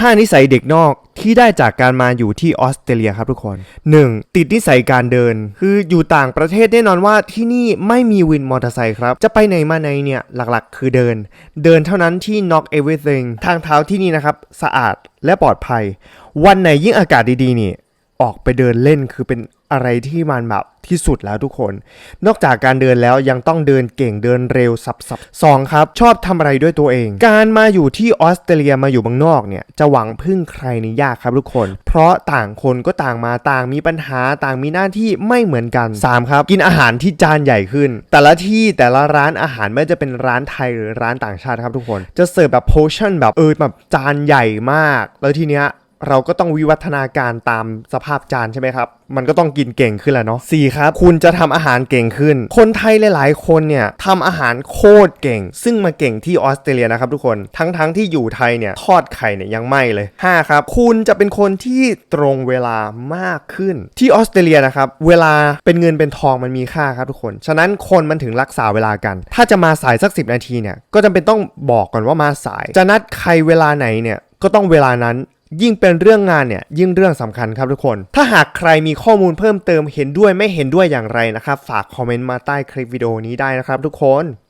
5 นิสัยเด็กนอกที่ได้จากการมาอยู่ที่ออสเตรเลียครับทุกคน 1. ติดนิสัยการเดิน คืออยู่ต่างประเทศแน่นอนว่าที่นี่ไม่มีวินมอเตอร์ไซค์ครับ จะไปไหนมาไหนเนี่ยหลักๆ คือเดิน เดินเท่านั้นที่ knock everything ทางเท้าที่นี่นะครับ สะอาดและปลอดภัย วันไหนยิ่งอากาศดีๆนี่ ออกไปเดินเล่นคือเป็นอะไรที่มันแบบที่สุดแล้วทุกคน นอกจากการเดินแล้วยังต้องเดินเก่งเดินเร็วสับสับสองครับ ชอบทำอะไรด้วยตัวเอง การมาอยู่ที่ออสเตรเลียมาอยู่เมืองนอกเนี่ยจะหวังพึ่งใครนี่ยากครับทุกคน เพราะต่างคนก็ต่างมาต่างมีปัญหาต่างมีหน้าที่ไม่เหมือนกันสามครับ กินอาหารที่จานใหญ่ขึ้น แต่ละที่แต่ละร้านอาหารไม่ว่าจะเป็นร้านไทยหรือร้านต่างชาติครับทุกคน จะเสิร์ฟแบบโพชั่นแบบเออแบบจานใหญ่มาก แล้วทีเนี้ย เราก็ต้องวิวัฒนาการตามสภาพจานใช่ไหมครับ มันก็ต้องกินเก่งขึ้นแหละเนาะสี่ครับ คุณจะทำอาหารเก่งขึ้น คนไทยหลาย ๆ คนเนี่ยทำอาหารโคตรเก่ง ซึ่งมาเก่งที่ออสเตรเลียนะครับทุกคน ทั้งๆที่อยู่ไทยเนี่ยทอดไข่เนี่ยยังไม่เลยห้าครับ คุณจะเป็นคนที่ตรงเวลามากขึ้น ที่ออสเตรเลียนะครับ เวลาเป็นเงินเป็นทองมันมีค่าครับทุกคน ฉะนั้นคนมันถึงรักษาเวลากัน ถ้าจะมาสายสัก 10 นาทีเนี่ย ก็จำเป็นต้องบอกก่อนว่ามาสาย จะนัดใครเวลาไหนเนี่ย ก็ต้องเวลานั้น ยิ่งเป็นเรื่องงานเนี่ยยิ่งเรื่องสำคัญครับทุกคน ถ้าหากใครมีข้อมูลเพิ่มเติมเห็นด้วยไม่เห็นด้วยอย่างไรนะครับ ฝากคอมเมนต์มาใต้คลิปวิดีโอนี้ได้นะครับทุกคน